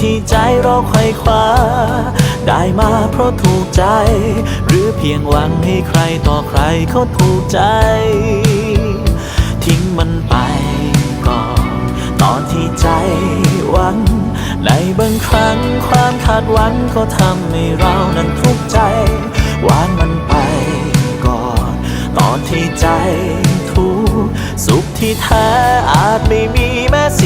ที่ใจเราไขว่คว้า ได้มาเพราะถูกใจ หรือเพียงหวังให้ใครต่อใครเขาถูกใจ ทิ้งมันไปก่อนตอนที่ใจหวัง ในบางครั้งความคาดหวังก็ทำให้เรานั้นทุกข์ใจวางมันไปก่อน ตอนที่ใจทุกสุขที่แท้อาจไม่มีแม้สิ